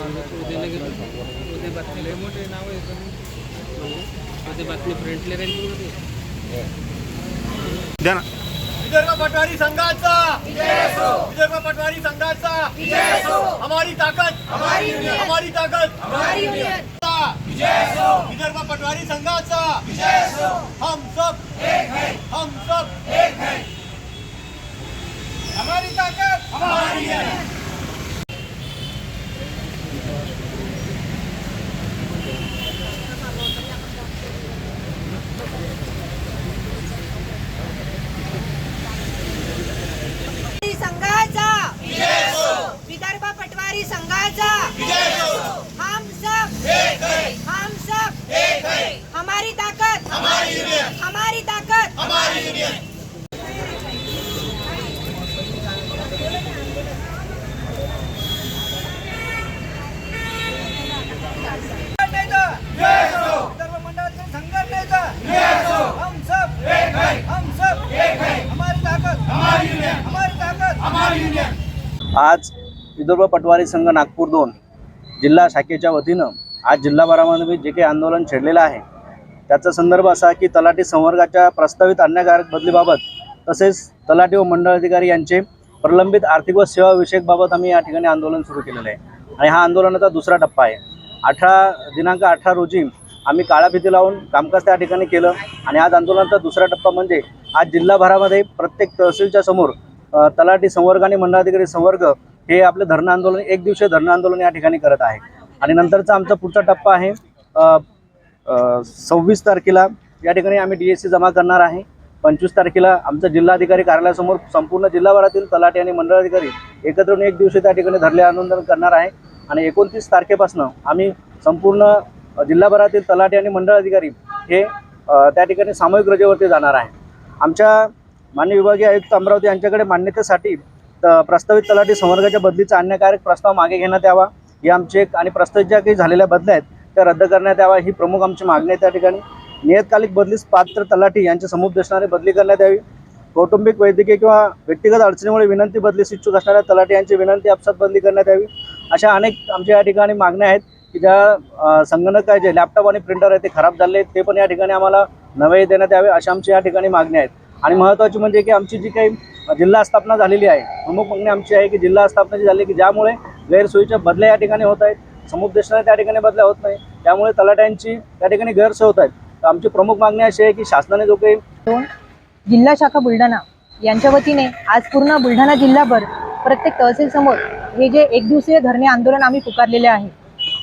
उद्याला गेलो उद्या बातमी मोठे नाव आहे पण उद्या बातमी राहील द्या ना. विदर्भ पटवारी संघाचा. विदर्भ पटवारी संघाचा. हमारी ताकद. हमारी ताकद. विदर्भ पटवारी संघाचा. हम सब. हम सब. हमारी ताकत हमारी है संघाचा विदर्भ पटवारी संघाचा हम सब हम सब हमारी ताकत हमारी ताकत विदर्भ मंडळातील संघटनेचा हम सब हम सब हमारी ताकद हमारी ताकद आज विदर्भ पटवारी संघ नागपूर दोन जिल्हा शाखेच्या वतीनं आज जिल्हाभरामध्ये जे काही आंदोलन छेडलेलं आहे. त्याचा संदर्भ असा की तलाठी संवर्गाच्या प्रस्तावित अन्यायकारक बदलीबाबत तसेच तलाठी व मंडळ अधिकारी यांचे प्रलंबित आर्थिक व सेवा विषयकबाबत आम्ही या ठिकाणी आंदोलन सुरू केलेलं आहे. आणि हा आंदोलनाचा दुसरा टप्पा आहे. अठरा दिनांक अठरा रोजी आम्ही काळा भीती लावून कामकाज त्या ठिकाणी केलं आणि आज आंदोलनाचा दुसरा टप्पा म्हणजे आज जिल्हाभरामध्ये प्रत्येक तहसीलच्या समोर तलाठी संवर्ग आणि मंडळाधिकारी संवर्ग हे आपलं धरणं आंदोलन एक दिवसीय धरणं आंदोलन या ठिकाणी करत आहे. आणि नंतरचा आमचा पुढचा टप्पा आहे सव्वीस तारखेला या ठिकाणी आम्ही डी एस सी जमा करणार आहे. पंचवीस तारखेला आमचं जिल्हाधिकारी कार्यालयासमोर संपूर्ण जिल्हाभरातील तलाठी आणि मंडळाधिकारी एकत्र येऊन एक दिवशी त्या ठिकाणी धरले आंदोलन करणार आहे. आणि एकोणतीस तारखेपासून आम्ही संपूर्ण जिल्हाभरातील तलाठी आणि मंडळ अधिकारी हे त्या ठिकाणी सामूहिक रजेवरती जाणार आहे. आमच्या मान्य विभागीय आयुक्त अमरावती यांच्याकडे मान्यतेसाठी प्रस्तावित तलाठी संवर्गाच्या बदलीचा अन्यकारक प्रस्ताव मागे घेण्यात यावा. हे आमचे एक आणि प्रस्तावित ज्या काही झालेल्या बदल्या आहेत त्या रद्द करण्यात यावा. ही प्रमुख आमची मागणी आहे त्या ठिकाणी. नियतकालिक बदलीस पात्र तलाठी यांचे समुपदेशनाने बदली करण्यात यावी. कौटुंबिक वैद्यकीय किंवा व्यक्तिगत अडचणीमुळे विनंती बदलीस इच्छुक असणाऱ्या तलाठी यांची विनंती आपसात बदली करण्यात यावी. अशा अनेक आमच्या या ठिकाणी मागण्या आहेत की ज्या संगणक आहे जे लॅपटॉप आणि प्रिंटर आहे ते खराब झाले आहेत ते पण या ठिकाणी आम्हाला नवे देण्यात यावे अशा आमच्या या ठिकाणी मागण्या आहेत. आणि महत्त्वाची म्हणजे की आमची जी काही जिल्हा स्थापना झालेली आहे प्रमुख मागणी आमची आहे की जिल्हा स्थापना जी झाली की ज्यामुळे गैरसोयीच्या बदल्या या ठिकाणी होत आहेत समुपदेशनाने त्या ठिकाणी बदल्या होत नाही त्यामुळे तलाट्यांची त्या ठिकाणी गैरसोय होत आहेत. तर आमची प्रमुख मागणी अशी आहे की शासनाने जो काही जिल्हा शाखा बुलढाणा यांच्या वतीने आज पूर्ण बुलढाणा जिल्हाभर प्रत्येक तहसील समोर हे जे एक दिवसीय धरणे आंदोलन आम्ही पुकारलेले आहे.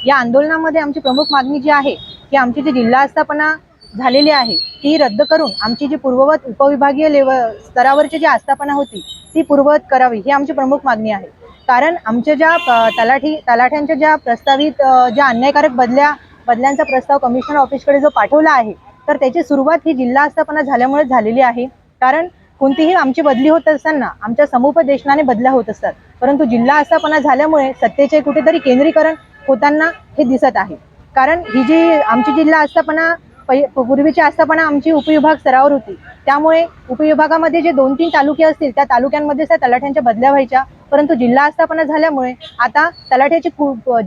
या आंदोलनामध्ये आमची प्रमुख मागणी जी आहे की आमची जी जिल्हा आस्थापना झालेली आहे. ती रद्द करून आमची जी पूर्ववत उपविभागीय लेवल स्तरावरची जी आस्थापना होती ती पूर्ववत करावी ही आमची प्रमुख मागणी आहे. कारण आमच्या ज्या तलाठी तलाठ्यांच्या ज्या प्रस्तावित ज्या अन्यायकारक बदल्या बदल्यांचा प्रस्ताव कमिशनर ऑफिसकडे जो पाठवला आहे तर त्याची सुरुवात ही जिल्हा आस्थापना झाल्यामुळे झालेली आहे. कारण कोणतीही आमची बदली होत असताना आमच्या समुपदेशनाने बदल्या होत असतात. परंतु जिल्हा आस्थापना झाल्यामुळे सत्तेचे कुठेतरी केंद्रीकरण होताना हे दिसत आहे. कारण ही जी आमची जिल्हा आस्थापना पहि पूर्वीची आस्थापना आमची उपविभाग स्तरावर होती. त्यामुळे उपविभागामध्ये जे दोन तीन तालुके असतील त्या तालुक्यांमध्ये त्या तलाठ्यांच्या बदल्या व्हायच्या. परंतु जिल्हा आस्थापना झाल्यामुळे आता तलाठ्याची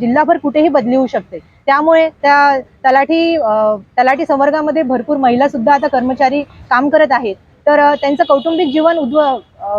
जिल्हाभर कुठेही बदली होऊ शकते. त्यामुळे त्या तलाठी तलाठी संवर्गामध्ये भरपूर महिला सुद्धा आता कर्मचारी काम करत आहेत. तर त्यांचं कौटुंबिक जीवन उद्व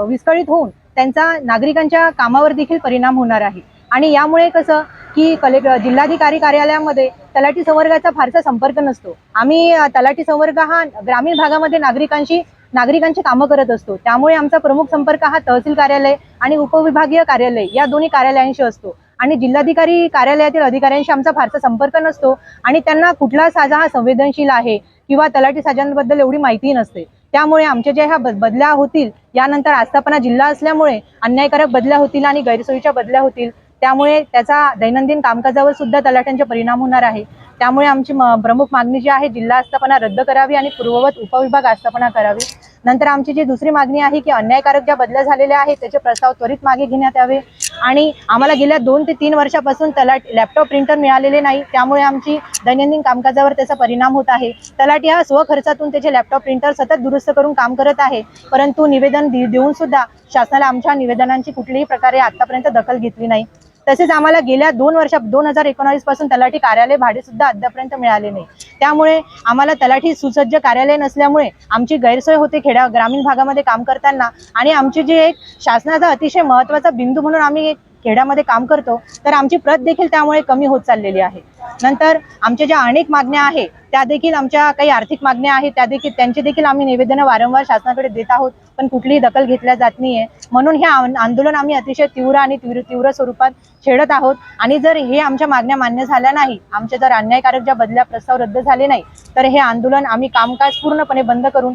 विस्कळीत होऊन त्यांचा नागरिकांच्या कामावर देखील परिणाम होणार आहे. आणि यामुळे कसं की कलेक्ट जिल्हाधिकारी कार्यालयामध्ये तलाठी संवर्गाचा फारसा संपर्क नसतो. आम्ही तलाठी संवर्ग हा ग्रामीण भागामध्ये नागरिकांशी नागरिकांची कामं करत असतो. त्यामुळे आमचा प्रमुख संपर्क हा तहसील कार्यालय आणि उपविभागीय कार्यालय या दोन्ही कार्यालयांशी असतो. आणि जिल्हाधिकारी कार्यालयातील अधिकाऱ्यांशी आमचा फारसा संपर्क नसतो आणि त्यांना कुठला साजा हा संवेदनशील आहे किंवा तलाठी साजांबद्दल एवढी माहिती नसते. त्यामुळे आमच्या ज्या ह्या बदल्या होतील यानंतर आस्थापना जिल्हा असल्यामुळे अन्यायकारक बदल्या होतील आणि गैरसोयीच्या बदल्या होतील त्यामुळे त्याचा दैनंदिन कामकाजावर सुद्धा तलाठ्यांचे परिणाम होणार आहे. त्यामुळे आमची म- प्रमुख मागणी जी आहे जिल्हा आस्थापना रद्द करावी आणि पूर्ववत उपविभाग आस्थापना करावी. नंतर आमची जी दुसरी मागणी आहे की अन्यायकारक ज्या बदल्या झालेल्या आहेत त्याचे प्रस्ताव त्वरित मागे घेण्यात यावे. आणि आम्हाला गेल्या दोन ते तीन वर्षापासून तलाट लॅपटॉप प्रिंटर मिळालेले नाही. त्यामुळे आमची दैनंदिन कामकाजावर त्याचा परिणाम होत आहे. तलाठी हा स्वखर्चातून त्याचे लॅपटॉप प्रिंटर सतत दुरुस्त करून काम करत आहे. परंतु निवेदन देऊन सुद्धा शासनाला आमच्या निवेदनांची कुठल्याही प्रकारे आतापर्यंत दखल घेतली नाही. तसेच आम्हाला गेल्या दोन वर्षा दोन हजार एकोणावीसपासून तलाठी कार्यालय भाडे सुद्धा अद्यापर्यंत मिळाले नाही. त्यामुळे आम्हाला तलाठी सुसज्ज कार्यालय नसल्यामुळे आमची गैरसोय होते खेड्या ग्रामीण भागामध्ये काम करताना. आणि आमची जी एक शासनाचा अतिशय महत्त्वाचा बिंदू म्हणून आम्ही एक खेड्यामध्ये काम करतो तर आमची प्रत देखील त्यामुळे कमी होत चाललेली आहे. नंतर आमच्या ज्या अनेक मागण्या आहे त्या देखील आमच्या काही आर्थिक मागण्या आहेत त्या देखील त्यांचे देखील आम्ही निवेदनं वारंवार शासनाकडे देत आहोत पण कुठलीही दखल घेतल्या जात नाहीये. म्हणून हे आंदोलन आम्ही अतिशय तीव्र आणि तीव्र तीव्र स्वरूपात छेडत आहोत. आणि जर हे आमच्या मागण्या मान्य झाल्या नाही आमच्या जर अन्यायकारक ज्या बदल्या प्रस्ताव रद्द झाले नाही तर हे आंदोलन आम्ही कामकाज पूर्णपणे बंद करून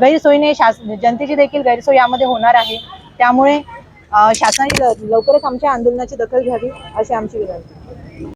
गैरसोयीने शास जनतेची देखील गैरसोय यामध्ये होणार आहे. त्यामुळे शासनाने लवकरच आमच्या आंदोलनाची दखल घ्यावी अशी आमची विनंती